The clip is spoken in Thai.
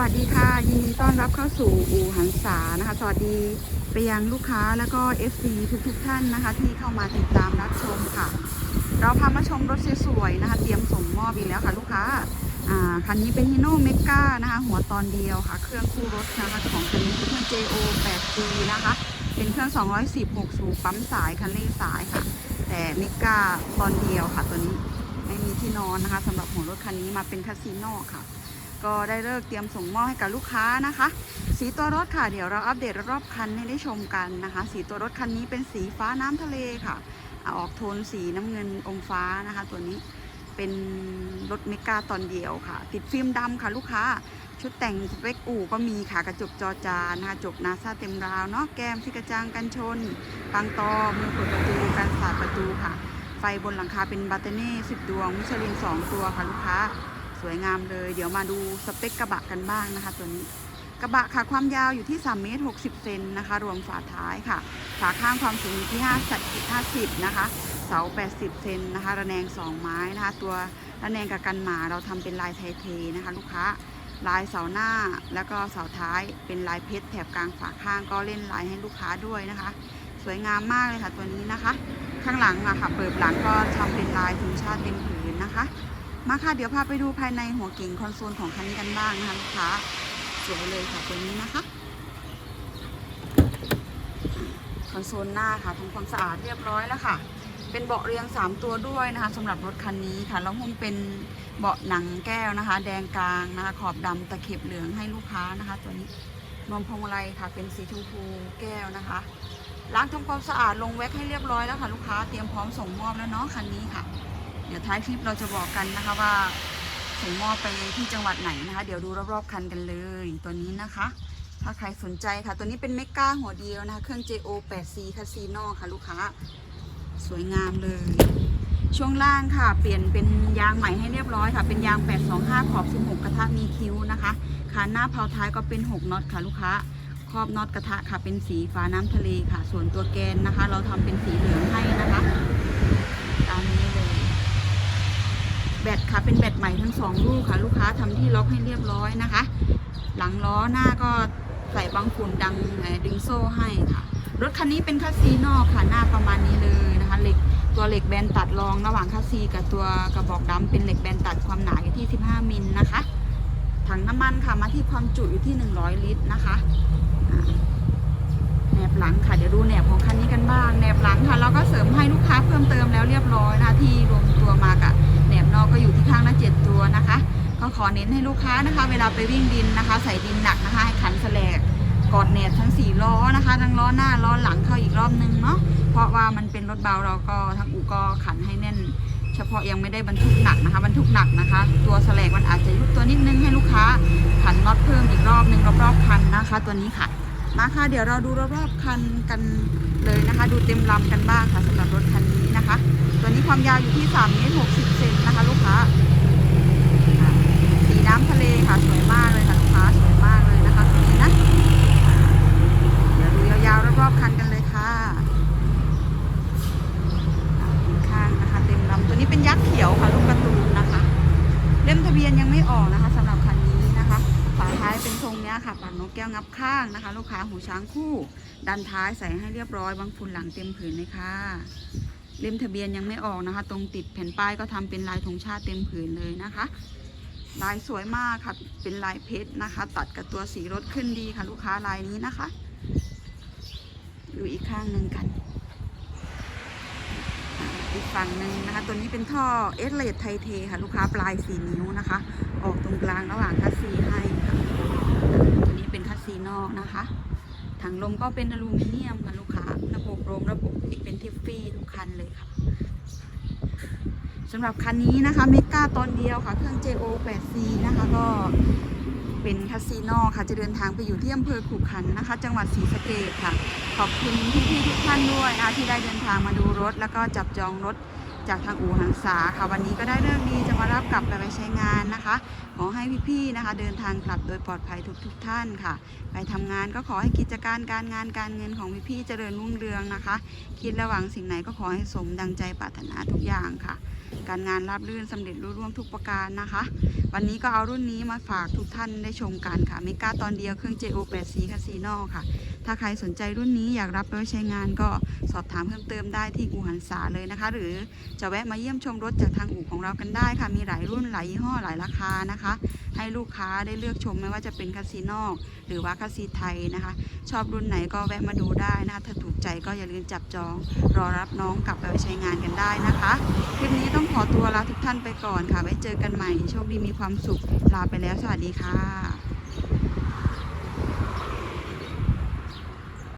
วัสดีค่ะ ยินดีต้อนรับเข้าสู่อู่หันษานะคะ สวัสดีไปยังลูกค้าแล้วก็ FC ทุกๆทท่านนะคะ ที่เข้ามาติดตามรับชมค่ะ เราพามาชมรถสวยๆนะคะ เตรียมส่งมอบอีกแล้วค่ะ ลูกค้าอ่าคันนี้เป็น Hino m e g a นะคะ หัวตอนเดียวค่ะ เครื่องคู่รถนะคะของคันนี้คือเครื่อง JO 8G นะคะ เป็นเครื่อง 216 สูบปั๊มสายคันเร่งสายค่ะ แต่เมกาตอนเดียวค่ะตัวนี้ไม่มีที่นอนนะคะสำหรับหัวรถคันนี้มาเป็นคาสิโนค่ะ ก็ได้เลิกเตรียมส่งมอบให้กับลูกค้านะคะ สีตัวรถค่ะ เดี๋ยวเราอัปเดตรอบคันให้ได้ชมกันนะคะ สีตัวรถคันนี้เป็นสีฟ้าน้ำทะเลค่ะ ออกโทนสีน้ำเงินอมฟ้านะคะ ตัวนี้เป็นรถเมกาตอนเดียวค่ะ ติดฟิล์มดำค่ะลูกค้า ชุดแต่งสเปคอู่ก็มีค่ะกระจกจอจานนะคะจกนาซาเต็มราวเนาะแก้มที่กระจังกันชนปังตอมือเปิดประตูการสาดประตูค่ะ ไฟบนหลังคาเป็นบัตเตอร์เน่สิบดวงมิชลินสองตัวค่ะลูกค้า สวยงามเลย เดี๋ยวมาดูสเปคกระบะกันบ้างนะคะ ตัวนี้กระบะค่ะความยาวอยู่ที่3เมตร60เซนนะคะ รวมฝาท้ายค่ะ ฝาข้างความสูงอยู่ที่5 50นะคะ เสา 80 เซนนะคะ ระแนง 2 ไม้นะคะ ตัวระแนงกับกันหมาเราทำเป็นลายไทเทนะคะ ลูกค้าลายเสาหน้าแล้วก็เสาท้ายเป็นลายเพชรแถบกลางฝาข้างก็เล่นลายให้ลูกค้าด้วยนะคะ สวยงามมากเลยค่ะตัวนี้นะคะ ข้างหลังอะค่ะเปิดหลังก็ทำเป็นลายธงชาติเต็มผืนนะคะ มาค่ะ เดี๋ยวพาไปดูภายในหัวเก่งคอนโซลของคันนี้กันบ้างนะคะลูกค้าสวยเลยค่ะตัวนี้นะคะ คอนโซลหน้าค่ะทำความสะอาดเรียบร้อยแล้วค่ะ เป็นเบาะเรียง 3 ตัวด้วยนะคะสำหรับรถคันนี้ค่ะแล้วหุ้มเป็นเบาะหนังแก้วนะคะ แดงกลางนะคะ ขอบดำตะเข็บเหลืองให้ลูกค้านะคะ ตัวนี้นวมพวงมาลัยค่ะ เป็นสีชมพูแก้วนะคะล้างทำความสะอาดลงแว็กให้เรียบร้อยแล้วค่ะ ลูกค้าเตรียมพร้อมส่งมอบแล้วเนาะคันนี้ค่ะ เดี๋ยวท้ายคลิปเราจะบอกกันนะคะว่าส่งมอบไปที่จังหวัดไหนนะคะ เดี๋ยวดูรอบๆคันกันเลยตัวนี้นะคะ ถ้าใครสนใจค่ะ ตัวนี้เป็นเมก้าหัวเดียวนะคะ เครื่อง JO 8C คาซีโนค่ะลูกค้า สวยงามเลย ช่วงล่างค่ะ เปลี่ยนเป็นยางใหม่ให้เรียบร้อยค่ะ เป็นยาง 825 ขอบ 16 กระทะมีคิ้วนะคะขาหน้าเพาท้ายก็เป็น 6น็อตค่ะลูกค้าครอบน็อตกระทะค่ะเป็นสีฟ้าน้ำทะเลค่ะ ส่วนตัวแกนนะคะ เราทำเป็นสีเหลืองให้นะคะ ตามนี้เลย แบ ตค่ะ เป็นแบตใหม่ทั้งสองลูกค่ะ ลูกค้าทำที่ล็อกให้เรียบร้อยนะคะ หลังล้อหน้าก็ใส่บังฝุ่นดังดึงโซ่ให้ค่ะ รถคันนี้เป็นคัสซีนอกค่ะ หน้าประมาณนี้เลยนะคะเหล็กตัวเหล็กแบนตัดรองระหว่างคัสซีกับตัวกระบอกดำเป็นเหล็กแบนตัดความหนาอยู่ที่ 15 มิลนะคะ ถังน้ำมันค่ะมาที่ความจุอยู่ที่ 100 ลิตรนะคะแหนบหลังค่ะเดี๋ยวดูแหนบของคันนี้กันบ้างแหนบหลังค่ะเราก็เสริมให้ลูกค้าเพิ่มเติมแล้วเรียบร้อยนะคะที่รวมตัวมากับ ขอเน้นให้ลูกค้านะคะ เวลาไปวิ่งดินนะคะ ใส่ดินหนักนะคะให้ขันแสลกกอดแหนบทั้งสี่ล้อนะคะ ทั้งล้อหน้าล้อหลังเข้าอีกรอบนึงเนาะเพราะว่ามันเป็นรถเบาเราก็ทางอู่ก็ขันให้แน่น เฉพาะยังไม่ได้บรรทุกหนักนะคะ บรรทุกหนักนะคะ ตัวแสลกมันอาจจะยุบตัวนิดนึงให้ลูกค้าขันน็อตเพิ่มอีกรอบนึงรอบๆคันนะคะ ตัวนี้ค่ะมาค่ะเดี๋ยวเราดูรอบๆคันกันเลยนะคะ ดูเต็มลำกันบ้างค่ะสำหรับรถคันนี้นะคะ ตัวนี้ความยาวอยู่ที่3เมตร60เซนนะคะ ลูกค้า สีน้ำทะเลค่ะสวยมากเลยค่ะลูกค้าสวยมากเลยนะคะตัวนี้นะเดี๋ยวดูยาวๆรอบๆคันกันเลยค่ะอีกข้างนะคะเต็มลำตัวนี้เป็นยักษ์เขียวค่ะลูกการ์ตูนนะคะ เล่มทะเบียนยังไม่ออกนะคะสำหรับคันนี้นะคะฝาท้ายเป็นทรงเนี้ยค่ะปา แก้วงับข้างนะคะ ลูกค้าหูช้างคู่ ดันท้ายใส่ให้เรียบร้อยบางฝุ่นหลังเต็มผืนเลยค่ะเล่มทะเบียนยังไม่ออกนะคะ ตรงติดแผ่นป้ายก็ทำเป็นลายธงชาติเต็มผืนเลยนะคะ ลายสวยมากค่ะเป็นลายเพชรนะคะ ตัดกับตัวสีรถขึ้นดีค่ะ ลูกค้าลายนี้นะคะดูอีกข้างหนึ่งกันอีกฝั่งหนึ่งนะคะ ตัวนี้เป็นท่อเอสเลดไทเทค่ะ ลูกค้าปลายสีนิ้วนะคะ ออกตรงกลางระหว่างคัสซีให้ค่ะตัวนี้เป็นคั สีนอกนะคะถังลมก็เป็นอลูมิเนียมค่ะลูกค้าระบบลมระบบอีกเป็นทิฟฟี่ทุกคันเลยค่ะสำหรับคันนี้นะคะเมกาตอนเดียวค่ะ เครื่อง JO 8C นะคะก็เป็นคาสิโนค่ะ จะเดินทางไปอยู่ที่อำเภอขุขันนะคะ จังหวัดศรีสะเกษค่ะ ขอบคุณพี่ๆทุกท่านด้วยนะคะที่ได้เดินทางมาดูรถ แล้วก็จับจองรถจากทางอู่หันษาค่ะ วันนี้ก็ได้เรื่องดีจะมารับกลับไปใช้งานนะคะ ขอให้พี่ๆนะคะ เดินทางกลับโดยปลอดภัยทุกๆทท่านค่ะ ไปทำงานก็ขอให้กิจการการงานการเงินของพี่ๆเจริญรุ่งเรืองนะคะ คิดระหวังสิ่งไหนก็ขอให้สมดังใจปรารถนาทุกอย่างค่ะ การงานราบรื่นสำเร็จรุ่ร่วงทุกประการนะคะ วันนี้ก็เอารุ่นนี้มาฝากทุกท่านได้ชมกันค่ะเมกาตอนเดียวเครื่อง JO8C คาซีโนค่ะ ถ้าใครสนใจรุ่นนี้อยากรับไปใช้งานก็สอบถามเพิ่มเติมได้ที่อู่หันษาเลยนะคะ หรือจะแวะมาเยี่ยมชมรถจากทางอู่ของเรากันได้ค่ะ มีหลายรุ่นหลายยี่ห้อหลายราคานะคะ ให้ลูกค้าได้เลือกชมไม่ว่าจะเป็นคาซีนอกหรือว่าคาซีไทยนะคะ ชอบรุ่นไหนก็แวะมาดูได้นะคะถ้าถูกใจก็อย่าลืมจับจอง รอรับน้องกลับไปใช้งานกันได้นะคะ คลิปนี้ต้องขอตัวลาทุกท่านไปก่อนค่ะ ไว้เจอกันใหม่ โชคดีมีความสุข ลาไปแล้ว สวัสดีค่ะ